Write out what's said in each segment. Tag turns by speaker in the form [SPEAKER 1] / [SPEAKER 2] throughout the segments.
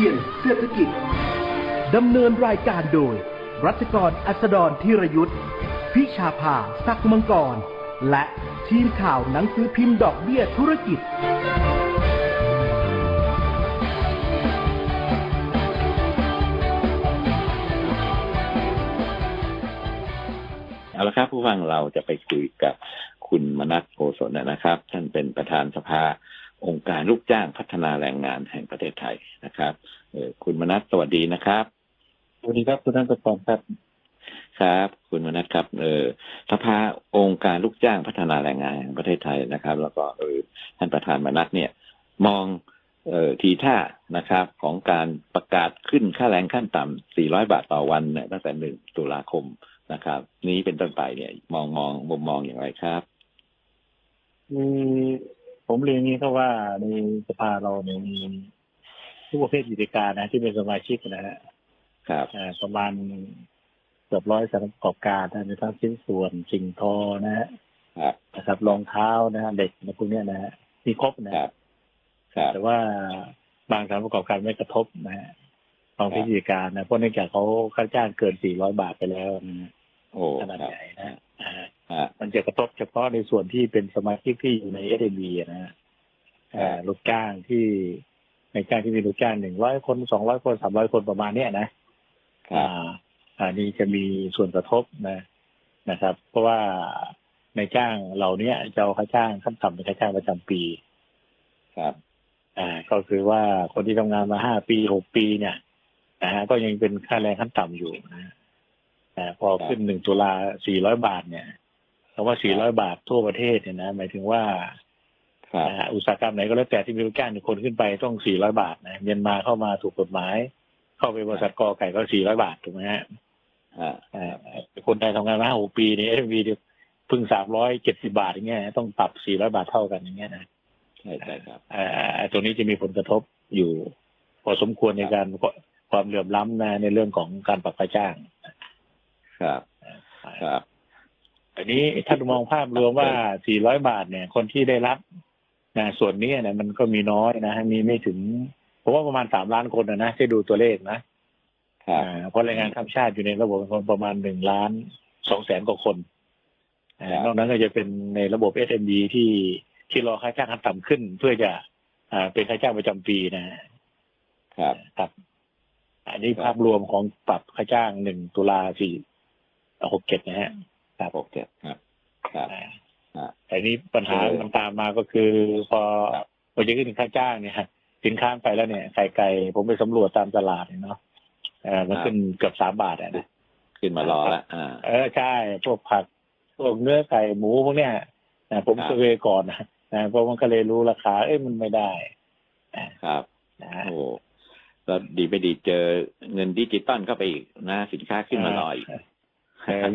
[SPEAKER 1] รียนเศรษฐกิจ ดำเนินรายการโดย รัชกรอัสดรธีรยุทธ์พิชาภาศักมังกร และทีมข่าวหนังสือพิมพ์ดอกเบี้ยธุรกิจ
[SPEAKER 2] เอาละครับผู้ฟังเราจะไปคุยกับคุณมนัสโกศลนะครับ ท่านเป็นประธานสภา องค์การลูกจ้างพัฒนาแรงงานแห่งประเทศไทยนะครับเอ่อคุณมนัสสวัสดีนะครับ
[SPEAKER 3] สวัสดีครับคุณท่านประกอบครับ
[SPEAKER 2] ครับ คุณมนัสครับ เออสภาองค์การลูกจ้างพัฒนาแรงงานแห่งประเทศไทยนะครับ แล้วก็เออท่านประธานมนัสเนี่ย มองเอ่อทีท่านะครับ ของการประกาศขึ้นค่าแรงขั้นต่ำ 400 บาทต่อวันเนี่ยตั้งแต่หนึ่งตุลาคมนะครับ นี้เป็นต้นไปเนี่ย มองมองมุมมองอย่างไรครับ
[SPEAKER 3] มี ผมเรียนอย่างนี้ครับว่าในสภาเราเนี่ยมีทุกประเภทกิจการนะ ที่เป็นสมาชิกนะฮะ
[SPEAKER 2] ครับ
[SPEAKER 3] อ่าประมาณเกือบร้อยสถานประกอบการนะในทั้งชิ้นส่วนสิ่งทอนะฮะ
[SPEAKER 2] ครับ
[SPEAKER 3] นะครับรองเท้านะฮะเด็กนะพวกเนี้ยนะฮะมีครบนะ
[SPEAKER 2] ครั
[SPEAKER 3] ฮะ
[SPEAKER 2] บครับ
[SPEAKER 3] แต่ว่าบางสถานประกอบการไม่กระทบนะฮะบางประเภทกิจการนะเพราะเนื่องจากเขาค่าจ้างเกิน400บาทไปแล้วนะฮะ
[SPEAKER 2] โอ้
[SPEAKER 3] ขนาด
[SPEAKER 2] ครับ
[SPEAKER 3] ใหญ่นะฮะอ่า
[SPEAKER 2] ฮะ
[SPEAKER 3] มัน จะกระทบเฉพาะในส่วนที่เป็นสมาชิกที่อยู่ในเอสเอ็บีนะฮะ
[SPEAKER 2] ครับ
[SPEAKER 3] เอ่อลูกจ้างที่ในจ้างที่มีลูกจ้างหนึ่งร้อยคนสองร้อยคนสามร้อยคนประมาณเนี้ยนะครับอ่าอันนี้จะมีส่วนกระทบนะนะครับ เพราะว่าในจ้างเหล่านี้จะเอาค่าจ้างขั้นต่ำเป็นค่าจ้างประจำปี
[SPEAKER 2] ครับ
[SPEAKER 3] อ่า ก็คือว่าคนที่ทำงานมาห้าปีหกปีเนี่ยนะฮะก็ยังเป็นค่าแรงขั้นต่ำอยู่นะฮะแต่พอขึ้นหนึ่งตุลาสี่ร้อยบาทเนี่ย คำว่าสี่ร้อยบาททั่วประเทศเนี่ยนะหมายถึงว่า
[SPEAKER 2] ครับ
[SPEAKER 3] นะฮะอุตสาหกรรมไหนก็แล้วแต่ที่มีลูกจ้างหนึ่งคนขึ้นไปต้อง 400 บาทนะเมียนมาเข้ามาถูกกฎหมาย เข้าไปบริษัทกอไก่ก็ 400 บาทถูกไหมฮะ
[SPEAKER 2] ฮะ
[SPEAKER 3] อ่าคนไทยทำงานมาห้าหกปีนี่เอฟวีเพิ่ง370บาทอย่างเงี้ย ต้องปรับ400บาทเท่ากันอย่างเงี้ยนะ
[SPEAKER 2] ใช่ใช่ครับ
[SPEAKER 3] อ่าตรงนี้จะมีผลกระทบอยู่ พอสมควรในการความเหลื่อมล้ำนะในเรื่องของการปรับค่าจ้าง
[SPEAKER 2] ครับ ครับ
[SPEAKER 3] อันนี้ถ้ามองภาพรวมว่า 400 บาทเนี่ย คนที่ได้รับนะส่วนนี้เนี่ยมันก็มีน้อยนะมีไม่ถึงผมว่าประมาณ 3 ล้านคนนะนะที่ดูตัวเลขนะครับอ่าเพราะแรงงานข้ามชาติอยู่ในระบบคนประมาณ 1 ล้าน 2 แสนกว่าคนอ่า
[SPEAKER 2] ครับ
[SPEAKER 3] นอกนั้นก็จะเป็นในระบบ SMB ที่ที่รอค่าจ้างขั้นต่ำขึ้น เพื่อจะอ่าเป็นค่าจ้างประจำปีนะฮะ
[SPEAKER 2] ครับ
[SPEAKER 3] ครับอันนี้
[SPEAKER 2] ครับ
[SPEAKER 3] ภาพรวมของปรับค่าจ้าง1ตุลาสี่หกเจ็ดนะฮะ
[SPEAKER 2] หกเจ็ดครับครับ
[SPEAKER 3] อ่า
[SPEAKER 2] อ่า
[SPEAKER 3] แต่นี้ปัญหา
[SPEAKER 2] เออ
[SPEAKER 3] มันตามมาก็คือ พอ
[SPEAKER 2] ครับ
[SPEAKER 3] พอจะขึ้นค่าจ้างเนี่ยสินค้าไปแล้วเนี่ยไข่ไก่ผมไปสำรวจตามตลาดเนี่ยเนาะเออมันขึ้นเกือบสามบาทอะนะ
[SPEAKER 2] ขึ้นมารอแล้วอ่า
[SPEAKER 3] เออใช่พวกผักพวกเนื้อไก่หมูพวกเนี้ยนะผม
[SPEAKER 2] ครับ
[SPEAKER 3] เซอร์เวย์ก่อนนะนะเพราะมันก็เลยรู้ราคา เอ้ยมันไม่ได้นะครับนะ
[SPEAKER 2] โอ้ก็ดีไปดีเจอเงินดิจิตอลเข้าไปอีกนะสินค้าขึ้นมารออีก
[SPEAKER 3] เออ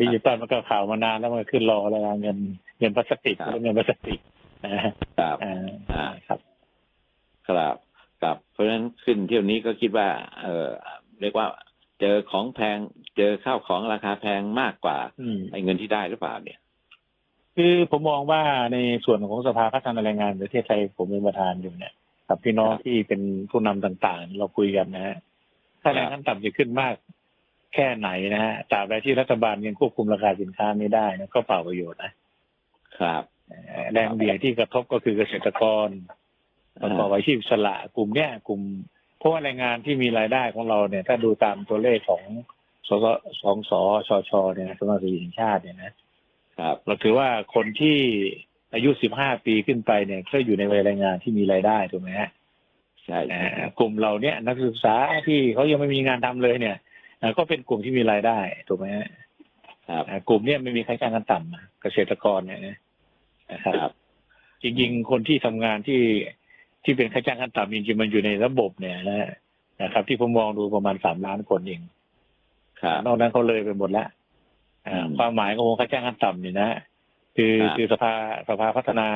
[SPEAKER 3] ดิจิตอลมันก็ข่าวมานานแล้วมันขึ้นรอแล้วนะเงินเงินพลาสติก
[SPEAKER 2] ครับ
[SPEAKER 3] เงินพลาสติกนะครับอ่า
[SPEAKER 2] อ่า
[SPEAKER 3] ครับ
[SPEAKER 2] ครับครับเพราะฉะนั้นขึ้นเที่ยวนี้ก็คิดว่า เออเรียกว่าเจอของแพง เจอข้าวของราคาแพงมากกว่า
[SPEAKER 3] อืม
[SPEAKER 2] ไอ้เงินที่ได้หรือเปล่าเนี่ย
[SPEAKER 3] คือผมมองว่าในส่วนของสภาพัฒนาแรงงานประเทศไทยผมเป็นประธานอยู่เนี่ยกับพี่น้อง
[SPEAKER 2] ครับ
[SPEAKER 3] ที่เป็นผู้นำต่างๆ เราคุยกันนะฮะถ้าแรงขั้นต่ำจะขึ้นมาก แค่ไหนนะฮะตราบใดที่รัฐบาลยังควบคุมราคาสินค้าไม่ได้นะก็เปล่าประโยชน์นะครับเอ่อแรงเบี่ยงที่กระทบก็คือเกษตรกรประกอบอาชีพอิสละกลุ่มเนี้ยกลุ่มเพราะว่าแรงงานที่มีรายได้ของเราเนี่ย ถ้าดูตามตัวเลขของสสสองสชชเนี่ยสมาคมแห่งชาติเนี่ยนะ
[SPEAKER 2] ครับ
[SPEAKER 3] เราถือว่าคนที่อายุ15ปีขึ้นไปเนี่ยก็อยู่ในวัยแรงงานที่มีรายได้ถูกไหมฮะ
[SPEAKER 2] ใช่
[SPEAKER 3] อ่ากลุ่มเราเนี่ยนักศึกษาที่เขายังไม่มีงานทำเลยเนี่ยอ่า ก็เป็นกลุ่มที่มีรายได้ถูกไหมฮะ
[SPEAKER 2] ครับ
[SPEAKER 3] อ่ากลุ่มเนี้ไม่มีค่าจ้างขั้นต่ำนะเกษตรกรเนี่ยนะนะครับ
[SPEAKER 2] ครับ
[SPEAKER 3] จริงๆ คนที่ทำงานที่ที่เป็นค่าจ้างขั้นต่ำจริงๆมันอยู่ในระบบเนี่ยนะนะครับ ที่ผมมองดูประมาณสามล้านคนเอง
[SPEAKER 2] ครับ
[SPEAKER 3] นอกนั้นเขาเลยไปหมดแล้วอ่า
[SPEAKER 2] อืม
[SPEAKER 3] ความหมายของค่าจ้างขั้นต่ำเนี่ยนะคือ
[SPEAKER 2] ครับ
[SPEAKER 3] คือสภาสภาพัฒนา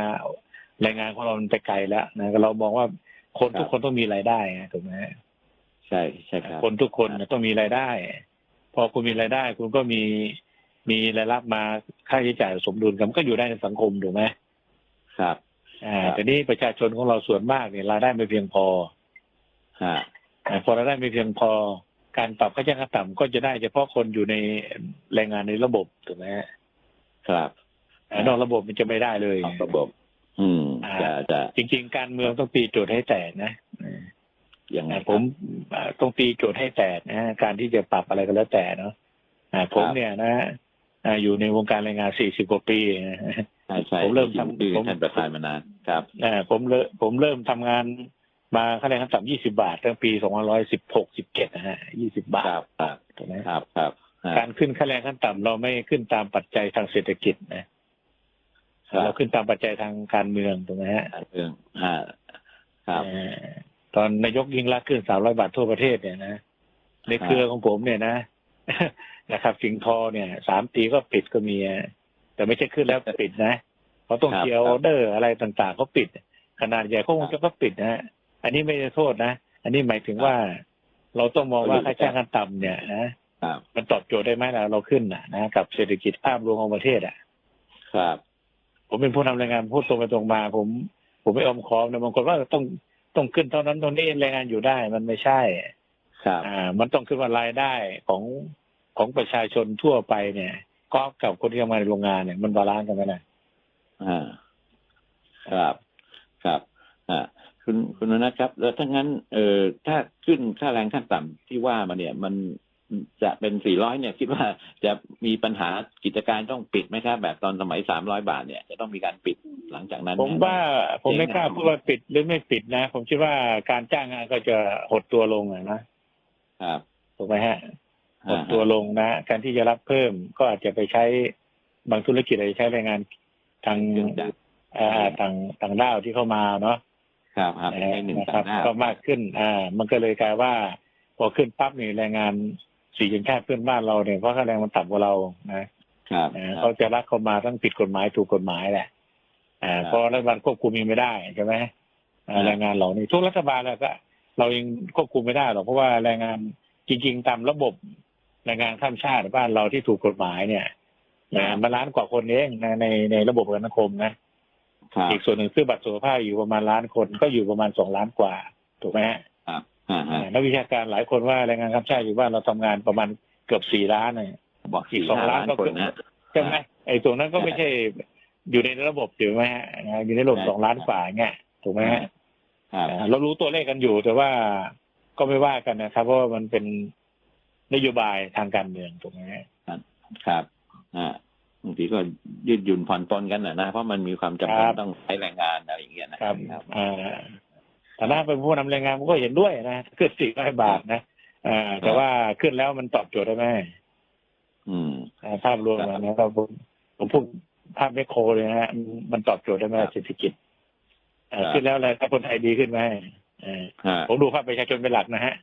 [SPEAKER 3] แรงงานของเรามันไปไกลแล้วนะเรามองว่าคน
[SPEAKER 2] ครับ
[SPEAKER 3] ทุกคนต้องมีรายได้นะถูกไหมฮะ
[SPEAKER 2] ใช่ใช่ครับ
[SPEAKER 3] คนทุกคนน่ะต้องมีรายได้ พอคุณมีรายได้ คุณก็มีมีรายรับมาค่าใช้จ่ายสมดุลกันมันก็อยู่ได้ในสังคมถูกไหม
[SPEAKER 2] ครับ
[SPEAKER 3] อ่า
[SPEAKER 2] ครับ
[SPEAKER 3] แต่นี่ประชาชนของเราส่วนมากเนี่ยรายได้ไม่เพียงพอ
[SPEAKER 2] ฮะ
[SPEAKER 3] อ่าพอรายได้ไม่เพียงพอการปรับค่าจ้างขั้นต่ำก็จะได้เฉพาะคนอยู่ในแรงงานในระบบถูกไหมฮะ
[SPEAKER 2] ครับ
[SPEAKER 3] อ่านอกระบบมันจะไม่ได้เลย
[SPEAKER 2] นอกระบบ อืม
[SPEAKER 3] อ่า
[SPEAKER 2] จะจะ
[SPEAKER 3] จริง ๆ การเมืองต้องตีโจทย์ให้แตกนะ
[SPEAKER 2] ยังไง
[SPEAKER 3] อ่า
[SPEAKER 2] ครับ
[SPEAKER 3] ผมอ่าต้องตีโจทย์ให้แตกนะฮะการที่จะปรับอะไรก็แล้วแต่เนาะอ่าผม
[SPEAKER 2] ครับ
[SPEAKER 3] เนี่ยนะอ่าอยู่ในวงการแรงงาน40กว่าปีนะ
[SPEAKER 2] ใช่ใช่
[SPEAKER 3] ผมเริ่มทำ
[SPEAKER 2] คือ
[SPEAKER 3] ผม
[SPEAKER 2] ท่านประธานมานานครับ
[SPEAKER 3] อ่าผมเริ่มผมเริ่มทำงานมาค่าแรงขั้นต่ำ20บาท ตั้งปี2516 17นะฮะ20บา
[SPEAKER 2] ค
[SPEAKER 3] ท
[SPEAKER 2] รับครับ
[SPEAKER 3] ถูกไหม
[SPEAKER 2] ครับครับฮะ
[SPEAKER 3] การขึ้นค่าแรงขั้นต่ำเราไม่ขึ้นตามปัจจัยทางเศรษฐกิจนะ
[SPEAKER 2] ครับ
[SPEAKER 3] เราขึ้นตามปัจจัยทางการเมืองถูกไหมฮะ
[SPEAKER 2] การเรื่องฮะครับ
[SPEAKER 3] เอ่อ ตอนนายกยิ่งรักษณ์ขึ้น300บาททั่วประเทศเนี่ยนะในเครือของผมเนี่ยนะนะครับสิงห์ทอเนี่ยสามปีก็ปิดก็มีอะแต่ไม่ใช่ขึ้นแล้วปิดนะเขาต้อง
[SPEAKER 2] ครับ
[SPEAKER 3] เคลียร์ออเดอร์อะไรต่างๆเขาปิด ขนาดใหญ่เขาคงจะก็ปิดนะฮะอันนี้ไม่ได้โทษนะ อันนี้หมายถึงว่า เราต้องมองว่าค่าจ้างขั้นต่ำเนี่ยนะครับมันตอบโจทย์ได้ไหมล่ะเราขึ้นนะนะกับเศรษฐกิจภาพรวมของประเทศอะ
[SPEAKER 2] ครับ
[SPEAKER 3] ผมเป็นผู้นำแรงงานพูดตรงไปตรงมา ผม ผมไม่อมคอมนะบางคนว่าต้อง ต้องขึ้นเท่านั้นเท่านี้แรงงานอยู่ได้มันไม่ใช่
[SPEAKER 2] ครับ
[SPEAKER 3] อ่า มันต้องขึ้นว่ารายได้ของของประชาชนทั่วไปเนี่ยก็กับคนที่ทำงานในโรงงานเนี่ยมันบาลานซ์กันไหมนะ
[SPEAKER 2] อ่า ครับครับอ่าคุณคุณวนัทครับ แล้วถ้างั้นเอ่อถ้าขึ้นค่าแรงขั้นต่ำที่ว่ามาเนี่ย มัน จะเป็น 400 เนี่ย คิดว่าจะมีปัญหากิจการต้องปิดไหมครับ แบบตอนสมัย 300 บาท เนี่ย จะต้องมีการปิดหลังจากนั้น
[SPEAKER 3] ผมว่าผมไม่กล้าพูดว่าปิดหรือไม่ปิดนะ ผมคิดว่าการจ้างงานก็จะหดตัวลงอะนะครับถูกไหมฮะ หดตัวลงนะ การที่จะรับเพิ่มก็อาจจะไปใช้บางธุรกิจอาจจะใช้แรงงานทาง
[SPEAKER 2] เครื่องจักร
[SPEAKER 3] อ่าต่างต่างด้าวที่เข้ามาเนาะ
[SPEAKER 2] ครับครับใช้หนึ่ง
[SPEAKER 3] นะค
[SPEAKER 2] ต่า
[SPEAKER 3] รั
[SPEAKER 2] ง
[SPEAKER 3] บ
[SPEAKER 2] หน้า
[SPEAKER 3] ก็มากขึ้น อ่า มันก็เลยกลายว่า พอขึ้นปั๊บนี่แรงงาน สี่ชนชาติเพื่อนบ้านเราเนี่ยเพราะค่าแรงมันต่ำกว่าเรานะครับอ่าเขาจะรักเข้ามาทั้งผิดกฎหมายถูกกฎหมายแหละอ่า
[SPEAKER 2] ครับ
[SPEAKER 3] เพราะรัฐบาลควบคุมยังไม่ได้ใช่ไหมอ่า
[SPEAKER 2] ครับ
[SPEAKER 3] แรงงานเหล่านี้ทุกรัฐบาลแล้วก็เรายังควบคุมไม่ได้หรอกเพราะว่าแรงงานจริง ๆ ตามระบบแรงงานข้ามชาติบ้านเราที่ถูกกฎหมายเนี่ยนะมาล้านกว่าคนเองนะในในระบบประกันสังคมนะ
[SPEAKER 2] ครับ
[SPEAKER 3] อีกส่วนหนึ่งซื้อบัตรสุขภาพอยู่ประมาณล้านคนก็อยู่ประมาณสองล้านกว่าถูกไหมฮะ นักวิชาการหลายคนว่าแรงงานข้ามชาติอยู่บ้านเราทำงานประมาณเกือบสี่ล้านเนี่ย
[SPEAKER 2] บอก
[SPEAKER 3] อี
[SPEAKER 2] สี่
[SPEAKER 3] กสอง
[SPEAKER 2] ห้า
[SPEAKER 3] ล้า
[SPEAKER 2] ล้านน
[SPEAKER 3] ก็
[SPEAKER 2] คน
[SPEAKER 3] เกือบ
[SPEAKER 2] นะ
[SPEAKER 3] ใช่ไหมไอ้ตรงนั้นก็ไม่ใช่อยู่ในระบบถูกไหมฮะอ่าอยู่ในระบบ
[SPEAKER 2] ใช่
[SPEAKER 3] สองล้านกว่าเงี้ยถูกไหมฮะ
[SPEAKER 2] ครับ
[SPEAKER 3] อ่าเรารู้ตัวเลขกันอยู่แต่ว่าก็ไม่ว่ากันนะครับ เพราะว่ามันเป็นนโยบายทางการเมืองถูกไหมฮะ
[SPEAKER 2] ครับอ่าบางทีก็ยืดหยุ่นผ่อนปลนกันนะนะเพราะมันมีความจำเป็นต้องใช้แรงงานอะไรอย่างเงี้ยนะครับ
[SPEAKER 3] อ่า ฐานะเป็นผู้นำแรงงานผมก็เห็นด้วยนะขึ้นสี่ร้อยบาทนะอ่าแต่ว่าขึ้นแล้วมันตอบโจทย์ได้ไหม
[SPEAKER 2] อืม
[SPEAKER 3] อ่าภาพรวมนะครับผมผมพูดภาพแมคโครเลยนะฮะมันตอบโจทย์ได้ไหม
[SPEAKER 2] ครับ
[SPEAKER 3] เศรษฐกิจอ่า
[SPEAKER 2] ครับ
[SPEAKER 3] ขึ้นแล้วอะไรถ้าคนไทยดีขึ้นไหมอ่า
[SPEAKER 2] ฮะ
[SPEAKER 3] ผมดูภาพประชาชนเป็นหลักนะฮะ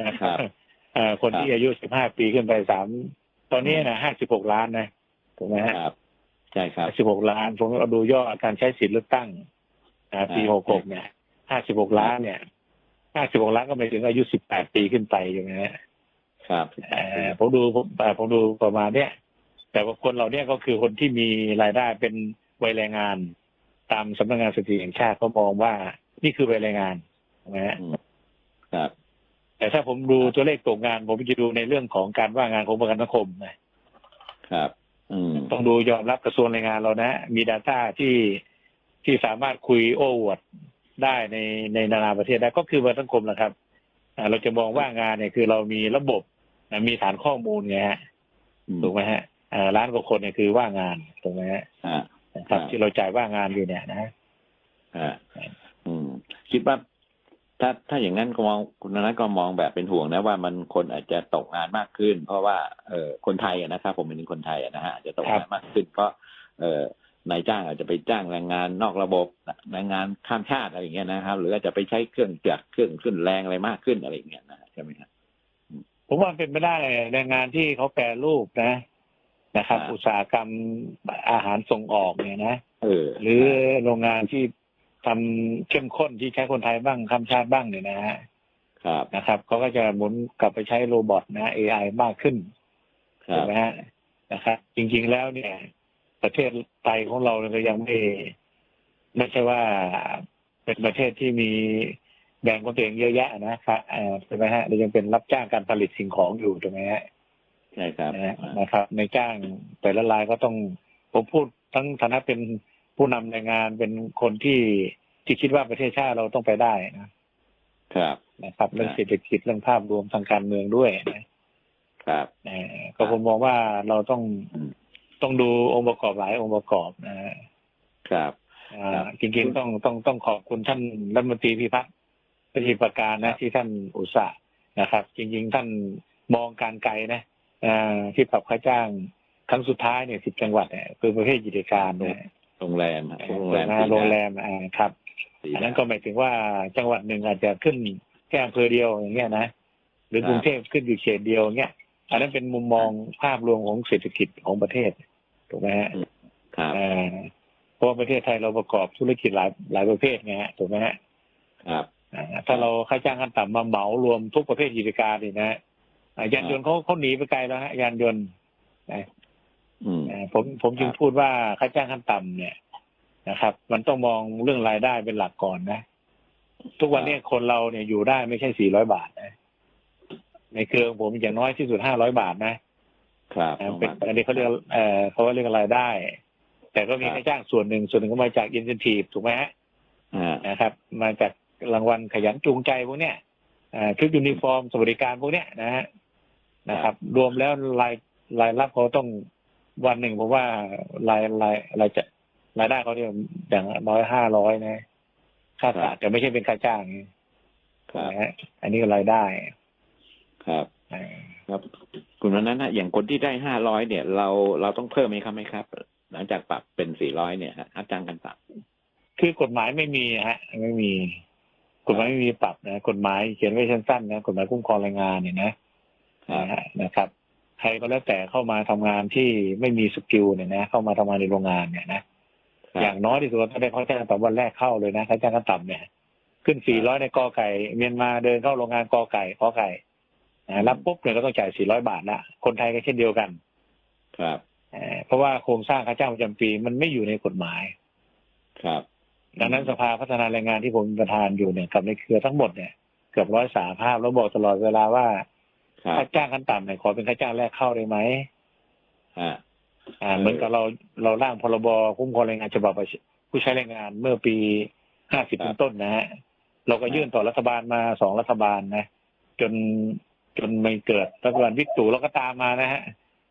[SPEAKER 3] อ่า
[SPEAKER 2] ครับ
[SPEAKER 3] อ่าคนที่
[SPEAKER 2] ครับ
[SPEAKER 3] อายุสิบห้าปีขึ้นไปสามตอนนี้นะห้าสิบหกล้านนะถูกไหมฮะ
[SPEAKER 2] ครับใช่ครับ
[SPEAKER 3] สิบหกล้าน ผมเอาดูยอดการใช้สิทธิ์เลือกตั้งอ่าปี
[SPEAKER 2] อ่า
[SPEAKER 3] หกหกเนี่ย ห้าสิบหกล้านเนี่ยห้าสิบหกล้านก็หมายถึงอายุสิบแปดปีขึ้นไปใช่ไหมฮะ
[SPEAKER 2] ครับ
[SPEAKER 3] เอ่อผมดูผมเอ่อผมดูประมาณเนี้ยแต่ว่าคนเราเนี่ยก็คือคนที่มีรายได้เป็นวัยแรงงาน ตามสำนักงานสถิติแห่งชาติเขามองว่านี่คือวัยแรงงานถูกไหมฮะ
[SPEAKER 2] อืมครับ
[SPEAKER 3] แต่ถ้าผมดูตัวเลขตกงาน ผมจะดูในเรื่องของการว่างงานของประกันสังคมนะครับ
[SPEAKER 2] อืม
[SPEAKER 3] ต้องดูยอมรับกระทรวงแรงงานเรานะ มี Data ที่ที่สามารถคุยโอ้อวด ได้ในในนานาประเทศได้ก็คือประกันสังคมแหละครับอ่าเราจะมองว่างงานเนี่ยคือเรามีระบบนะมีฐานข้อมูลไงฮะ
[SPEAKER 2] อืม
[SPEAKER 3] ถูกไหมฮะอ่าล้านกว่าคนเนี่ยคือว่างงานถูกไหมฮะ
[SPEAKER 2] อ่า
[SPEAKER 3] นะครับ
[SPEAKER 2] ครับ
[SPEAKER 3] ที่เราจ่ายว่างงานอยู่เนี่ยนะ
[SPEAKER 2] อ่าอืมคิดว่าถ้าถ้าอย่างนั้นก็มองคุณนัทก็มองแบบเป็นห่วงนะว่ามันคนอาจจะตกงานมากขึ้น เพราะว่าเออคนไทยอะนะครับ ผมเป็นคนไทยอะนะฮะอาจจะตกงานมากขึ้นเพราะเออ นายจ้างอาจจะไปจ้างแรงงานนอกระบบแรงงานข้ามชาติอะไรอย่างเงี้ยนะครับ หรืออาจจะไปใช้เครื่องจักรเครื่องขึ้นแรงอะไรมากขึ้นอะไรอย่างเงี้ยนะใช่ไหมครับ
[SPEAKER 3] ผมว่าเป็นไปได้แรงงานที่เขาแปรรูปนะนะครับ
[SPEAKER 2] อ่า
[SPEAKER 3] อุตสาหกรรมอาหารส่งออกเนี่ยนะ
[SPEAKER 2] เออ
[SPEAKER 3] หรือโรงงานที่ทำเข้มข้นที่ใช้คนไทยบ้างข้ามชาติบ้างเนี่ยนะฮะ
[SPEAKER 2] ครับ
[SPEAKER 3] นะครับเขาก็จะหมุนกลับไปใช้โรบอทนะ AI มากขึ้น
[SPEAKER 2] ครั
[SPEAKER 3] ถู
[SPEAKER 2] บ
[SPEAKER 3] กไหมฮะนะครับจริงๆแล้วเนี่ย ประเทศไทยของเราเนี่ยก็ยังไม่ไม่ใช่ว่าเป็นประเทศที่มีแบ่งคนตัวเองเยอะแยะนะครับเอ่อใช่ไหมฮะเรายังเป็นรับจ้างการผลิตสิ่งของอยู่ถูกไหมฮะ
[SPEAKER 2] ใช่ครับ
[SPEAKER 3] นะฮะนะครับ ในจ้างแต่ละรายก็ต้องผมพูดทั้งฐานะเป็นผู้นำในงานเป็นคนที่ที่คิดว่าประเทศชาติเราต้องไปได้นะครับนะครับเรื่องเศรษฐกิจเรื่องภาพรวมทางการเมืองด้วยนะครับเอ่อก็ผมมองว่าเราต้อง
[SPEAKER 2] อืม
[SPEAKER 3] ต้องดูองค์ประกอบหลายองค์ประกอบนะฮะ
[SPEAKER 2] ครับ
[SPEAKER 3] อ่าจริงๆต้องต้องต้องขอบคุณท่านรัฐมนตรีพิพัฒน์ปฏิประการ
[SPEAKER 2] ครั
[SPEAKER 3] นะ
[SPEAKER 2] บ
[SPEAKER 3] ที่ท่านอุตส่าห์นะครับ จริง ๆ ท่านมองการไกลนะอ่าที่ปรับค่าจ้างครั้งสุดท้ายเนี่ยสิบจังหวัดเนี่ยคือประเภทกิจการเนี่ย
[SPEAKER 2] โรงแรมฮะโรงแรม
[SPEAKER 3] นะโรงแรมอ่าครับ
[SPEAKER 2] ปี
[SPEAKER 3] อัน
[SPEAKER 2] ห
[SPEAKER 3] นั้นก็หมายถึงว่าจังหวัดหนึ่งอาจจะขึ้นแค่อำเภอเดียวอย่างเงี้ยนะ หรือ
[SPEAKER 2] ครับ
[SPEAKER 3] กรุงเทพขึ้นอยู่เขตเดียวอย่างเงี้ย อันนั้นเป็นมุมมองภาพรวมของเศรษฐกิจของประเทศถูกไหมฮะ
[SPEAKER 2] ครับ
[SPEAKER 3] อ่าเพราะว่าประเทศไทยเราประกอบธุรกิจหลายหลายประเภทไงฮะถูกไหมฮะ
[SPEAKER 2] ครับ
[SPEAKER 3] อ่าถ้าเราค่าจ้างขั้นต่ำมาเหมารวมทุกประเภทกิจการนี่นะอ่ายานยนต์เขาเขาหนีไปไกลแล้วฮะยานยนต์นะ
[SPEAKER 2] อืม
[SPEAKER 3] อ่าผมผมจึง
[SPEAKER 2] ครับ
[SPEAKER 3] พูดว่าค่าจ้างขั้นต่ำเนี่ยนะครับ มันต้องมองเรื่องรายได้เป็นหลักก่อนนะ ทุกวันนี้คนเราเนี่ยอยู่ได้ไม่ใช่สี่ร้อยบาทนะ ในเครือของผมอย่างน้อยที่สุดห้าร้อยบาทนะครับ อ่าเป็นอันนี้เขาเรียกเอ่อเขาเรียกรายได้ แต่ก็มี
[SPEAKER 2] ครับ
[SPEAKER 3] ค่าจ้างส่วนหนึ่งส่วนหนึ่งก็มาจากอินเซนティブถูกไหมฮะ
[SPEAKER 2] อ่า
[SPEAKER 3] นะครับ มาจากรางวัลขยันจูงใจพวกเนี้ยอ่าชุดยูนิฟอร์มสวัสดิการพวกเนี้ยนะฮะนะครับ รวมแล้วรายรายรับเขาต้องวันหนึ่งผมว่ารายรายรายจะรายได้เขาเนี่ยอย่างน้อยห้าร้อยนะค่า
[SPEAKER 2] ครั
[SPEAKER 3] ตา
[SPEAKER 2] บ
[SPEAKER 3] แต่ไม่ใช่เป็นค่าจ้างไง
[SPEAKER 2] ครับ
[SPEAKER 3] นะฮะอันนี้ก็รายได้
[SPEAKER 2] ครับ
[SPEAKER 3] อ่า
[SPEAKER 2] ครับคุณวันนั้นนะอย่างคนที่ได้ห้าร้อยเนี่ย เราเราต้องเพิ่มไหมครับไหมครับ หลังจากปรับเป็นสี่ร้อยเนี่ยฮะค่าจ้างกันต่ำ
[SPEAKER 3] คือกฎหมายไม่มีฮะ ไม่มี กฎหมายไม่มีปรับนะกฎหมายเขียนไว้สั้นๆนะกฎหมายคุ้มครองแรงงานเนี่ยนะนะฮะนะครับใครก็แล้วแต่เข้ามาทำงานที่ไม่มีสกิลเนี่ยนะ เข้ามาทำงานในโรงงานเนี่ยนะ
[SPEAKER 2] ครับ
[SPEAKER 3] อย่างน้อยที่สุดถ้าได้ค่าจ้างต่ำวันแรกเข้าเลยนะค่าจ้างขั้นต่ำเนี่ย ขึ้น400ในกอไก่เมียนมาเดินเข้าโรงงานกอไก่ขอไก่ นะรับปุ๊บเนี่ยก็ต้องจ่าย 400 บาทละคนไทยก็เช่นเดียวกัน
[SPEAKER 2] ครับ
[SPEAKER 3] เอ่อเพราะว่าโครงสร้างค่าจ้างประจำปีมันไม่อยู่ในกฎหมาย
[SPEAKER 2] ครับ
[SPEAKER 3] ดังนั้นสภาพัฒนาแรงงานที่ผมเป็นประธานอยู่เนี่ยกับในเครือทั้งหมดเนี่ยเกือบร้อยสาภาพแล้วบอกตลอดเวลาว่า
[SPEAKER 2] ครับ
[SPEAKER 3] ค่าจ้างขั้นต่ำเนี่ยขอเป็นค่าจ้างแรกเข้าได้ไหม
[SPEAKER 2] ฮะ
[SPEAKER 3] อ่า
[SPEAKER 2] เออ
[SPEAKER 3] เหมือนกับเราเราร่างพรบคุ้มครองแรงงานฉบับผู้ใช้แรงงานเมื่อปี50เป็นต้นนะฮะเราก็ยื่นต่อรัฐบาลมาสองรัฐบาลนะ จน จนไม่เกิดรัฐบาลวิกตู่เราก็ตามมานะฮะ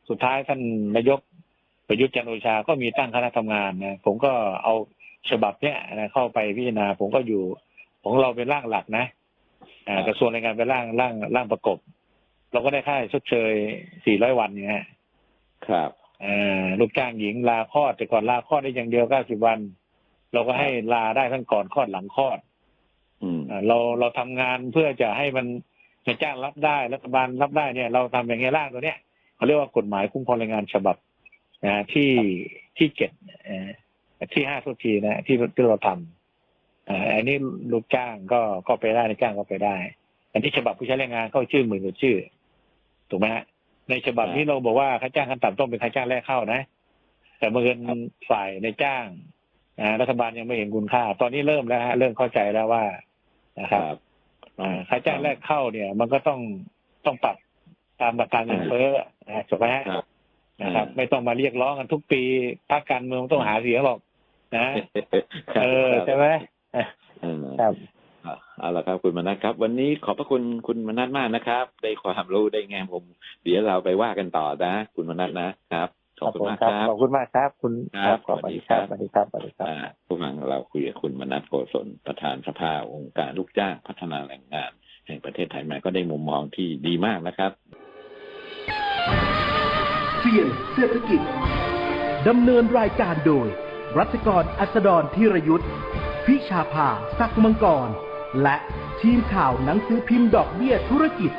[SPEAKER 3] สุดท้ายท่านนายกประยุทธ์จันทร์โอชา ก็มีตั้งคณะทำงานนะผมก็เอาฉบับเนี้ยนะเข้าไปพิจารณา ผมก็อยู่ของเราเป็นร่างหลักนะอ่ากระทรวงแรงงานเป็นร่างร่างร่างประกบ เราก็ได้ค่าชดเชย 400 วันเนี่ยฮะ
[SPEAKER 2] ครับ
[SPEAKER 3] อ่าลูกจ้างหญิงลาคลอดแต่ก่อนลาคลอดได้อย่างเดียว 90 วัน เราก็ให้ลาได้ทั้งก่อนคลอดหลังคลอด
[SPEAKER 2] อืม
[SPEAKER 3] อ่าเราเราทำงานเพื่อจะให้มัน นายจ้างรับได้รัฐบาลรับได้เนี่ย เราทำอย่างเงี้ยร่างตัวเนี้ยเขาเรียกว่ากฎหมายคุ้มครองแรงงานฉบับนะที่ที่เจ็ดเอ่อที่ห้าทุกทีนะที่ที่เราทำอ่าอันนี้ลูกจ้างก็ก็ไปได้นายจ้างก็ไปได้ อันนี้ฉบับผู้ใช้แรงงานก็ชื่อหมื่นกว่าชื่อ ถูกไหมฮะในฉบับนี้เราบอกว่าค่าจ้างขั้นต่ำต้องเป็นค่าจ้างแรกเข้านะ แต่เมื่อเงินฝ่ายในจ้างอ่ารัฐบาลยังไม่เห็นคุณค่า ตอนนี้เริ่มแล้วฮะเริ่มเข้าใจแล้วว่านะค
[SPEAKER 2] ครับรับ
[SPEAKER 3] อ่า ค่าจ้างแรกเข้าเนี่ย มันก็ต้องต้องปรับตามราคาเงินเฟ้อนะถูกไหมฮะ
[SPEAKER 2] ครับ
[SPEAKER 3] นะครับ
[SPEAKER 2] อืม
[SPEAKER 3] ไม่ต้องมาเรียกร้องกันทุกปีพรรคการเมืองต้องหาเสียงหรอกนะ
[SPEAKER 2] ครับ
[SPEAKER 3] เออใช่ไหม
[SPEAKER 2] เออ
[SPEAKER 3] ครับ
[SPEAKER 2] อะเอาละครับคุณมนัทครับ วันนี้ขอบพระคุณคุณมนัทมากนะครับ ได้ความรู้ได้แง่ผม เดี๋ยวเราไปว่ากันต่อนะ คุณมนัทนะครับ ขอบคุณมากครับ
[SPEAKER 3] ขอบคุณมากครับ คุณ
[SPEAKER 2] ครับ
[SPEAKER 3] ขอบ
[SPEAKER 2] สวัสดี
[SPEAKER 3] คุณ
[SPEAKER 2] ครับ
[SPEAKER 3] สวัสดีครับสวัสดีครับ
[SPEAKER 2] อ่าผู้ฟังเราคุยกับคุณมนัทโกศลประธานสภาองค์การลูกจ้างพัฒนาแรงงาน แห่งประเทศไทยมาก็ได้มุมมองที่ดีมากนะครับ
[SPEAKER 1] เปลี่ยนเศรษฐกิจดำเนินรายการโดย รัชกรอัสดรธีรยุทธพิชาภาสักมังกร และทีมข่าวหนังสือพิมพ์ดอกเบี้ยธุรกิจ